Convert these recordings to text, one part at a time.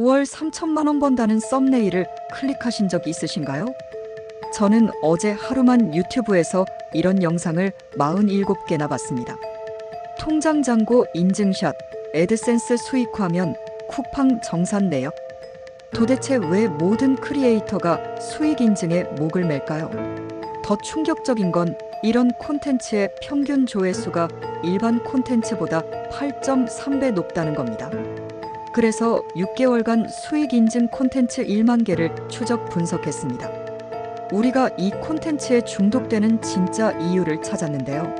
5월 3천만 원 번다는 썸네일을 클릭하신 적 있으신가요? 저는 어제 하루만 유튜브에서 이런 영상을 47개나 봤습니다. 통장 잔고 인증샷, 애드센스 수익 화면, 쿠팡 정산 내역. 도대체 왜 모든 크리에이터가 수익 인증에 목을 맬까요? 더 충격적인 건 이런 콘텐츠의 평균 조회수가 일반 콘텐츠보다 8.3배 높다는 겁니다. 그래서 6개월간 수익 인증 콘텐츠 1만 개를 추적 분석했습니다. 우리가 이 콘텐츠에 중독되는 진짜 이유를 찾았는데요.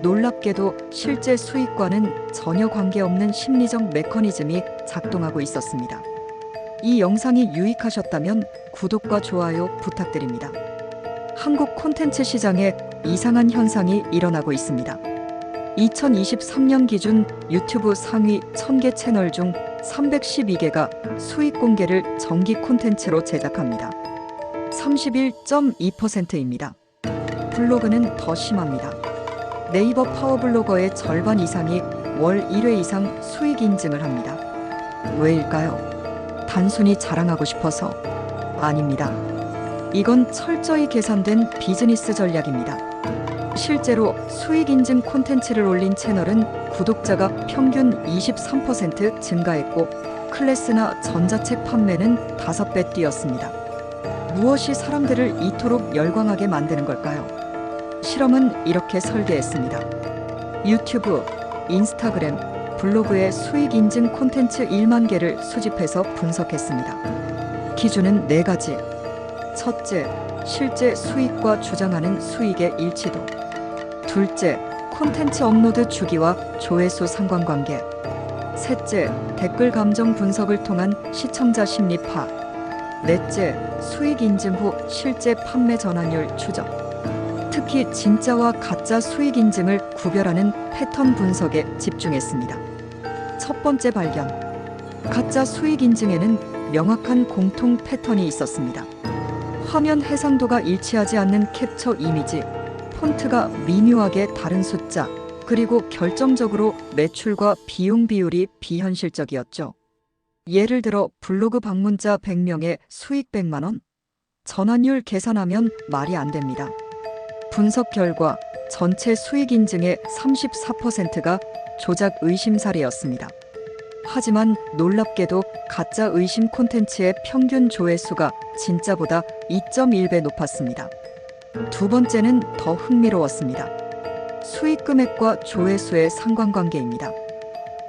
놀랍게도 실제 수익과는 전혀 관계없는 심리적 메커니즘이 작동하고 있었습니다. 이 영상이 유익하셨다면 구독과 좋아요 부탁드립니다. 한국 콘텐츠 시장에 이상한 현상이 일어나고 있습니다. 2023년 기준 유튜브 상위 1000개 채널 중 312개가 수익 공개를 정기 콘텐츠로 제작합니다. 31.2%입니다. 블로그는 더 심합니다. 네이버 파워블로거의 절반 이상이 월 1회 이상 수익 인증을 합니다. 왜일까요? 단순히 자랑하고 싶어서 아닙니다. 이건 철저히 계산된 비즈니스 전략입니다. 실제로 수익 인증 콘텐츠를 올린 채널은 구독자가 평균 23% 증가했고 클래스나 전자책 판매는 5배 뛰었습니다. 무엇이 사람들을 이토록 열광하게 만드는 걸까요? 실험은 이렇게 설계했습니다. 유튜브, 인스타그램, 블로그의 수익 인증 콘텐츠 1만 개를 수집해서 분석했습니다. 기준은 네 가지. 첫째, 실제 수익과 주장하는 수익의 일치도. 둘째, 콘텐츠 업로드 주기와 조회수 상관관계. 셋째, 댓글 감정 분석을 통한 시청자 심리 파악. 넷째, 수익 인증 후 실제 판매 전환율 추적. 특히 진짜와 가짜 수익 인증을 구별하는 패턴 분석에 집중했습니다. 첫 번째 발견. 가짜 수익 인증에는 명확한 공통 패턴이 있었습니다. 화면 해상도가 일치하지 않는 캡처 이미지, 폰트가 미묘하게 다른 숫자, 그리고 결정적으로 매출과 비용 비율이 비현실적이었죠. 예를 들어 블로그 방문자 100명에 수익 100만 원? 전환율 계산하면 말이 안 됩니다. 분석 결과 전체 수익 인증의 34%가 조작 의심 사례였습니다. 하지만 놀랍게도 가짜 의심 콘텐츠의 평균 조회수가 진짜보다 2.1배 높았습니다. 두 번째는 더 흥미로웠습니다. 수익 금액과 조회수의 상관관계입니다.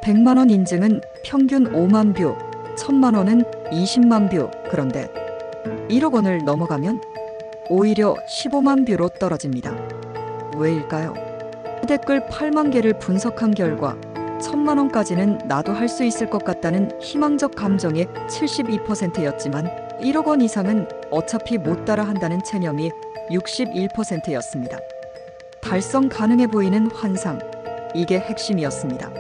100만 원 인증은 평균 5만 뷰, 1000만 원은 20만 뷰. 그런데 1억 원을 넘어가면 오히려 15만 뷰로 떨어집니다. 왜일까요? 댓글 8만 개를 분석한 결과 1000만 원까지는 나도 할 수 있을 것 같다는 희망적 감정이 72%였지만 1억 원 이상은 어차피 못 따라 한다는 체념이 61%였습니다. 달성 가능해 보이는 환상. 이게 핵심이었습니다.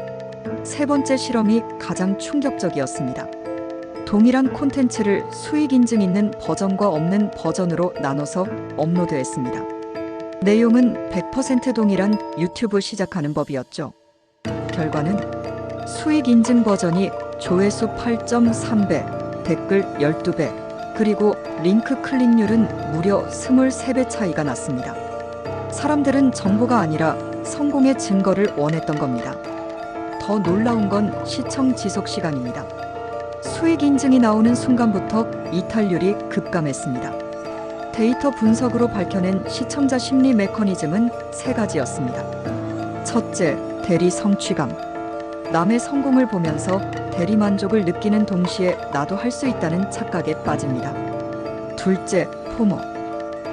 세 번째 실험이 가장 충격적이었습니다. 동일한 콘텐츠를 수익 인증 있는 버전과 없는 버전으로 나눠서 업로드했습니다. 내용은 100% 동일한 유튜브 시작하는 법이었죠. 결과는 수익 인증 버전이 조회수 8.3배, 댓글 12배, 그리고 링크 클릭률은 무려 23배 차이가 났습니다. 사람들은 정보가 아니라 성공의 증거를 원했던 겁니다. 더 놀라운 건 시청 지속 시간입니다. 수익 인증이 나오는 순간부터 이탈률이 급감했습니다. 데이터 분석으로 밝혀낸 시청자 심리 메커니즘은 세 가지였습니다. 첫째, 대리 성취감. 남의 성공을 보면서 대리 만족을 느끼는 동시에 나도 할 수 있다는 착각에 빠집니다. 둘째, 포모.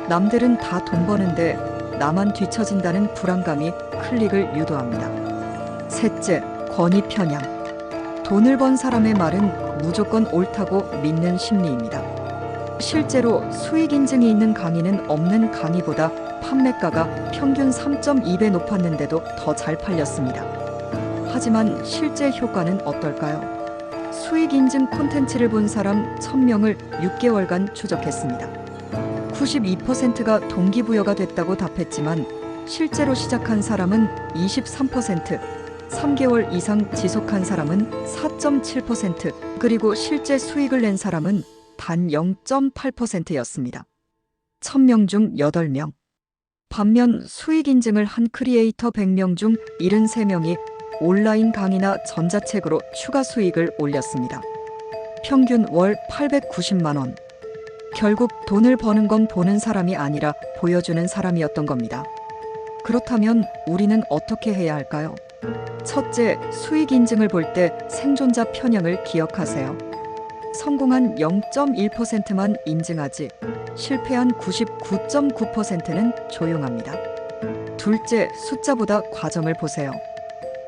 남들은 다 돈 버는데 나만 뒤처진다는 불안감이 클릭을 유도합니다. 셋째, 권위 편향. 돈을 번 사람의 말은 무조건 옳다고 믿는 심리입니다. 실제로 수익 인증이 있는 강의는 없는 강의보다 판매가가 평균 3.2배 높았는데도 더 잘 팔렸습니다. 하지만 실제 효과는 어떨까요? 수익 인증 콘텐츠를 본 사람 1000명을 6개월간 추적했습니다. 92%가 동기부여가 됐다고 답했지만 실제로 시작한 사람은 23%, 3개월 이상 지속한 사람은 4.7%, 그리고 실제 수익을 낸 사람은 단 0.8%였습니다. 1000명 중 8명. 반면 수익 인증을 한 크리에이터 100명 중 73명이 온라인 강의나 전자책으로 추가 수익을 올렸습니다. 평균 월 890만 원. 결국 돈을 버는 건 보는 사람이 아니라 보여주는 사람이었던 겁니다. 그렇다면 우리는 어떻게 해야 할까요? 첫째, 수익 인증을 볼 때 생존자 편향을 기억하세요. 성공한 0.1%만 인증하지 실패한 99.9%는 조용합니다. 둘째, 숫자보다 과정을 보세요.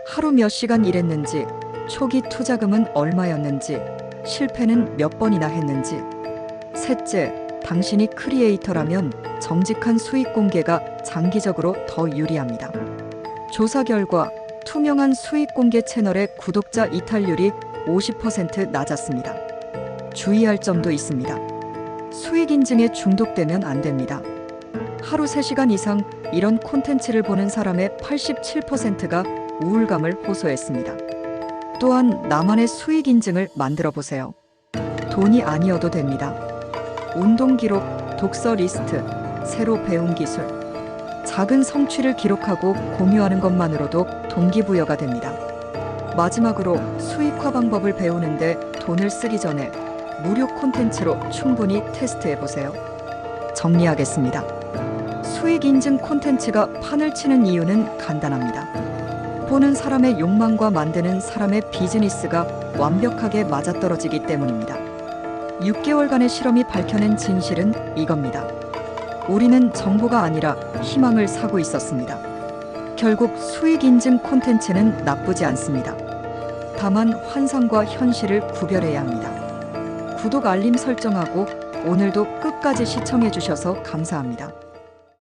하루 몇 시간 일했는지, 초기 투자금은 얼마였는지, 실패는 몇 번이나 했는지. 셋째, 당신이 크리에이터라면 정직한 수익 공개가 장기적으로 더 유리합니다. 조사 결과 투명한 수익 공개 채널의 구독자 이탈률이 50% 낮았습니다. 주의할 점도 있습니다. 수익 인증에 중독되면 안 됩니다. 하루 3시간 이상 이런 콘텐츠를 보는 사람의 87%가 우울감을 호소했습니다. 또한 나만의 수익 인증을 만들어 보세요. 돈이 아니어도 됩니다. 운동 기록, 독서 리스트, 새로 배운 기술. 작은 성취를 기록하고 공유하는 것만으로도 동기부여가 됩니다. 마지막으로 수익화 방법을 배우는데 돈을 쓰기 전에 무료 콘텐츠로 충분히 테스트해 보세요. 정리하겠습니다. 수익 인증 콘텐츠가 판을 치는 이유는 간단합니다. 보는 사람의 욕망과 만드는 사람의 비즈니스가 완벽하게 맞아떨어지기 때문입니다. 6개월간의 실험이 밝혀낸 진실은 이겁니다. 우리는 정보가 아니라 희망을 사고 있었습니다. 결국 수익 인증 콘텐츠는 나쁘지 않습니다. 다만 환상과 현실을 구별해야 합니다. 구독 알림 설정하고 오늘도 끝까지 시청해 주셔서 감사합니다.